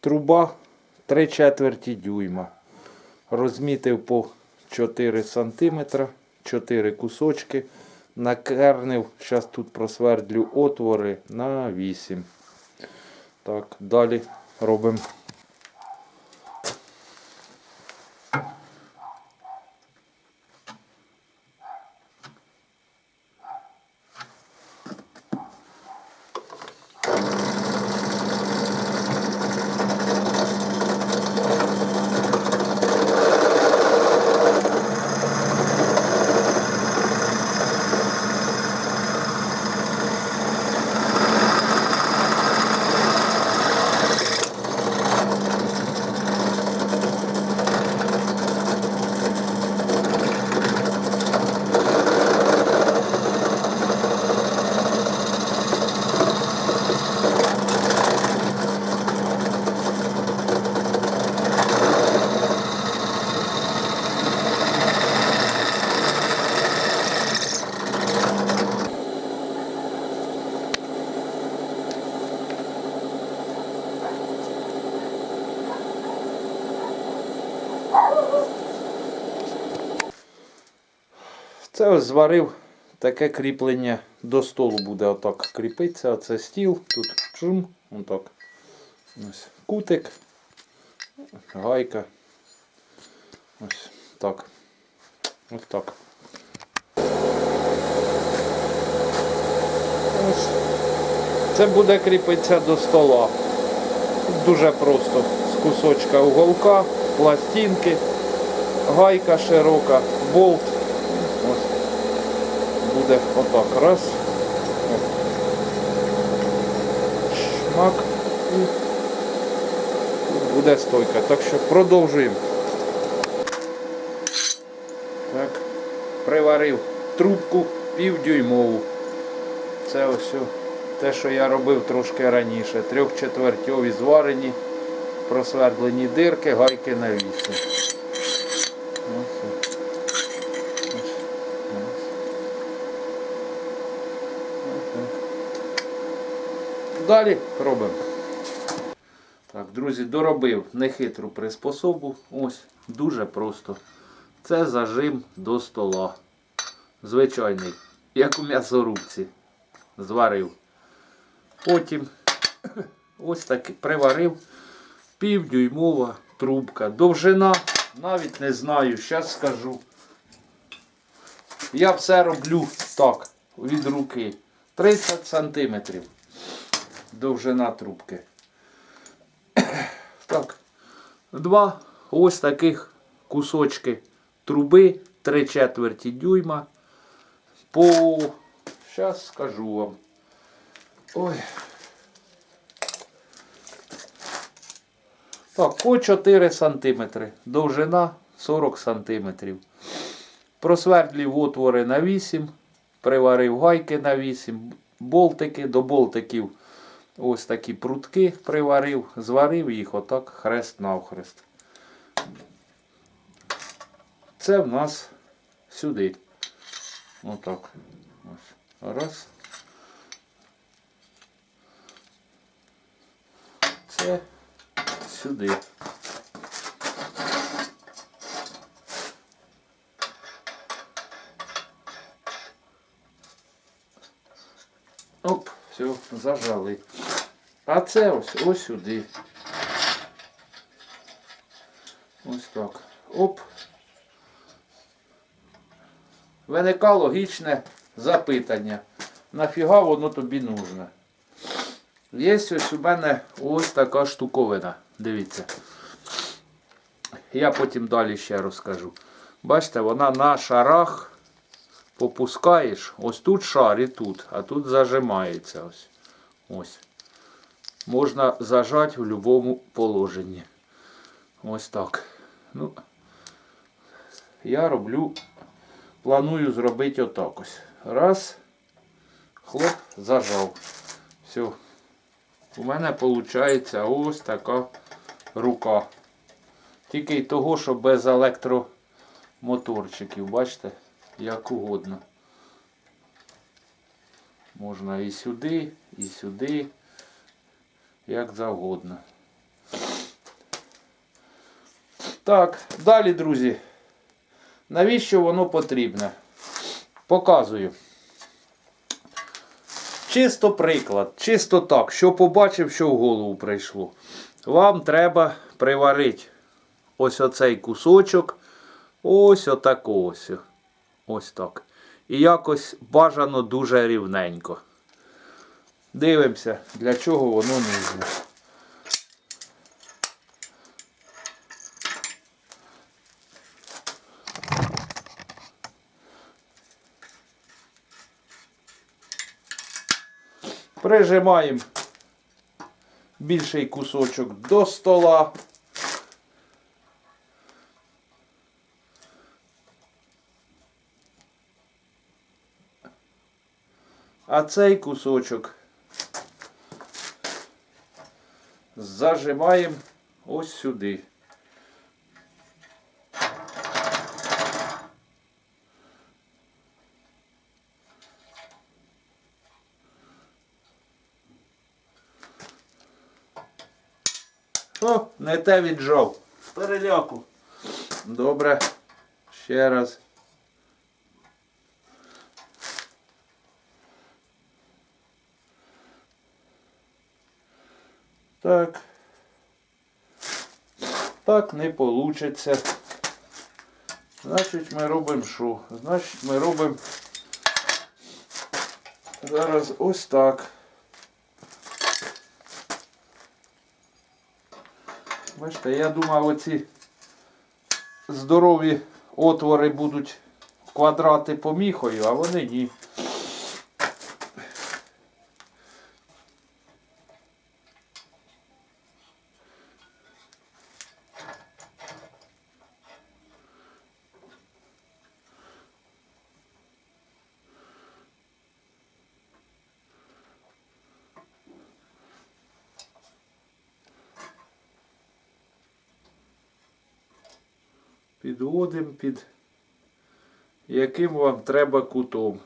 Труба 3 четверті дюйма. Розмітив по 4 см, 4 кусочки. Накернив, зараз тут просвердлю отвори на 8. Так, далі робимо. Це ось зварив таке кріплення до столу буде отак кріпитися. Оце стіл, тут шум, отак. Ось кутик, гайка. Ось так. Ось так. Ось. Це буде кріпитися до стола. Дуже просто. З кусочка уголка, пластинки, гайка широка, болт. Ось. Буде отак. Раз. Шмак. І буде стойка. Так що продовжуємо. Так. Приварив трубку півдюймову. Це ось те, що я робив трошки раніше. Трьохчетвертьові зварені, просвердлені дирки, гайки на. Далі робимо. Так, друзі, доробив нехитру приспособу. Ось, дуже просто. Це зажим до стола. Звичайний, як у м'ясорубці. Зварив. Потім ось так приварив півдюймова трубка. Довжина, навіть не знаю, зараз скажу. Я все роблю так, від руки. 30 сантиметрів. Довжина трубки. Так. Два ось таких кусочки труби 3 четверті дюйма. По. Зараз скажу вам. Ой. Так, по 4 сантиметри. Довжина 40 сантиметрів. Просвердлів отвори на 8, приварив гайки на 8, болтики до болтиків. Ось такі прутки приварив, зварив їх отак хрест навхрест. Це в нас сюди. Отак. Ось. Раз. Це сюди. Оп, все, зажали. А це ось ось сюди. Ось так. Оп. Виникає логічне запитання. Нафіга воно тобі нужне? Є ось у мене ось така штуковина. Дивіться. Я потім далі ще розкажу. Бачите, вона на шарах попускаєш. Ось тут шар і тут, а тут зажимається. Ось. Ось. Можна зажати в будь-якому положенні. Ось так. Ну, я роблю, планую зробити отак ось. Раз. Хлоп, зажав. Все. У мене виходить ось така рука. Тільки й того, що без електромоторчиків, бачите, як угодно. Можна і сюди, і сюди, як завгодно. Так, далі, друзі. Навіщо воно потрібне? Показую. Чисто приклад, чисто так, що побачив, що в голову прийшло. Вам треба приварити ось оцей кусочок, ось отак ось. Ось так. І якось бажано дуже рівненько. Дивимося, для чого воно нужно. Прижимаємо більший кусочок до стола. А цей кусочок зажимаємо ось сюди. Не те віджав. Переляку. Добре. Ще раз. Так. Так не получиться. Значить, ми робимо що? Значить, ми робимо зараз ось так. Бачите, я думав, оці здорові отвори будуть квадрати поміхою, а вони ні. Підводимо під яким вам треба кутом.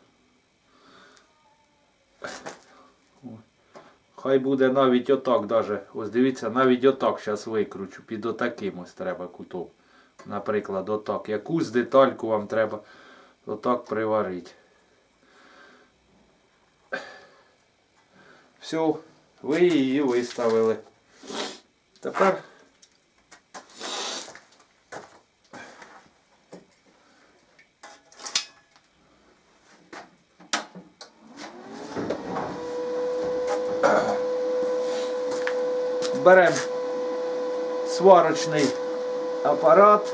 Хай буде навіть отак даже. Ось дивіться, навіть отак зараз викручу. Під отаким ось треба кутом. Наприклад, отак. Якусь детальку вам треба отак приварити. Все, ви її виставили. Тепер беремо сварочний апарат.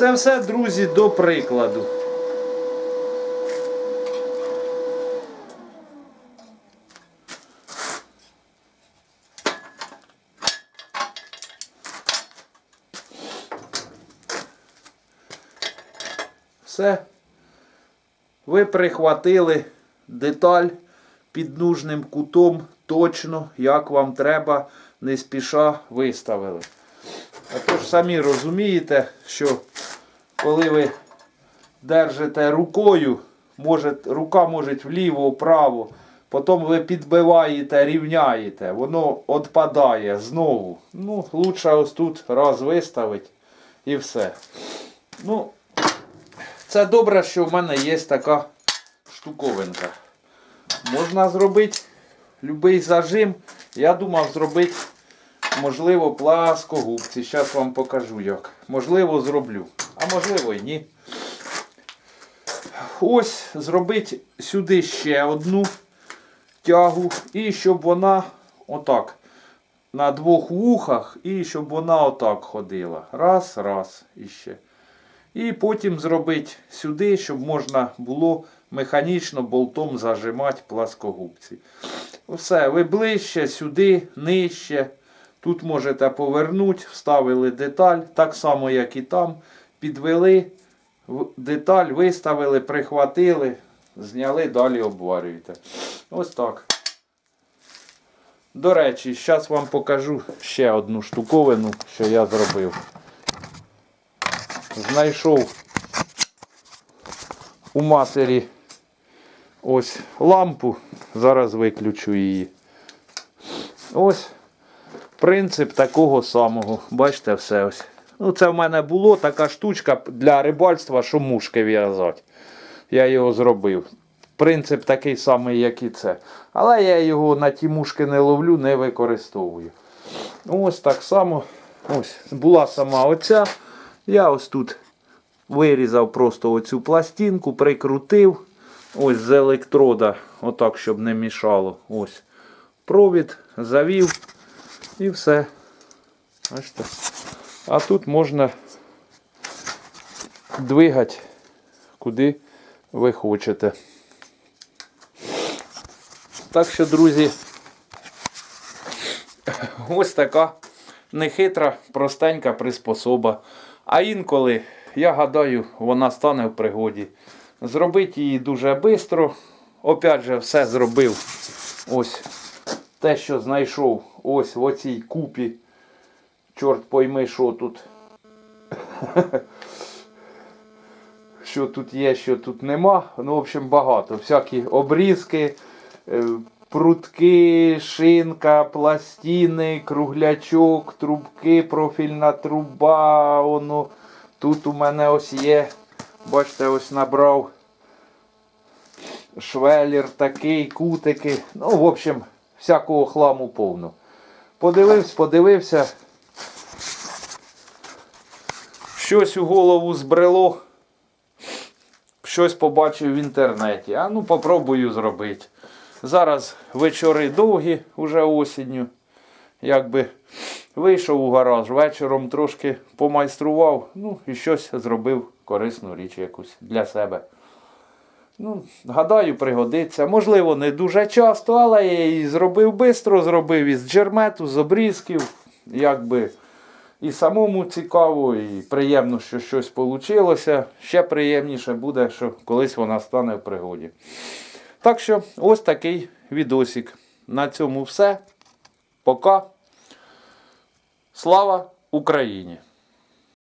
Це все, друзі, до прикладу. Все. Ви прихватили деталь під нужним кутом точно, як вам треба, не спіша виставили. А то ж самі розумієте, що коли ви держите рукою, може, рука може вліво, вправо, потім ви підбиваєте, рівняєте, воно відпадає знову. Ну, лучше ось тут раз виставити і все. Ну, це добре, що в мене є така штуковинка. Можна зробити будь-який зажим. Я думав зробити, можливо, пласкогубці. Зараз вам покажу як. Можливо, зроблю. А можливо і ні. Ось зробити сюди ще одну тягу. І щоб вона отак. На двох вухах, і щоб вона отак ходила. Раз, раз і ще. І потім зробити сюди, щоб можна було механічно болтом зажимати пласкогубці. Все, ви ближче, сюди, нижче. Тут можете повернути, вставили деталь, так само, як і там. Підвели деталь, виставили, прихватили. зняли, далі обварюєте. Ось так. До речі, зараз вам покажу ще одну штуковину, що я зробив. Знайшов у матері ось лампу. Зараз виключу її. Ось принцип такого самого. Бачите, все ось. Ну, це в мене було така штучка для рибальства, що мушки в'язати. Я його зробив. Принцип такий самий, як і це. Але я його на ті мушки не ловлю, не використовую. Ось так само. Ось була сама оця. Я ось тут вирізав просто оцю пластинку, прикрутив. Ось з електрода, отак, щоб не мішало. Ось провід, завів і все. Бачите? А тут можна двигати, куди ви хочете. Так що, друзі, ось така нехитра, простенька приспособа. А інколи, я гадаю, вона стане в пригоді. Зробити її дуже швидко. Опять же, все зробив. Ось те, що знайшов ось в оцій купі. Чорт пойми, що тут. що тут є, що тут нема. Ну, в общем, багато. Всякі обрізки, е, прутки, шинка, пластини, круглячок, трубки, профільна труба. Воно. Тут у мене ось є. Бачите, ось набрав швелір такий, кутики. Ну, в общем, всякого хламу повно. Подивився, подивився. Щось у голову збрело. Щось побачив в інтернеті. А ну попробую зробити. Зараз вечори довгі, уже осінню. Якби вийшов у гараж, вечором трошки помайстрував, ну і щось зробив корисну річ якусь для себе. Ну, гадаю, пригодиться. Можливо, не дуже часто, але я її зробив швидко, зробив із джермету, з обрізків. Якби і самому цікаво, і приємно, що щось вийшло. Ще приємніше буде, що колись вона стане в пригоді. Так що, ось такий відосик. На цьому все. Пока. Слава Україні!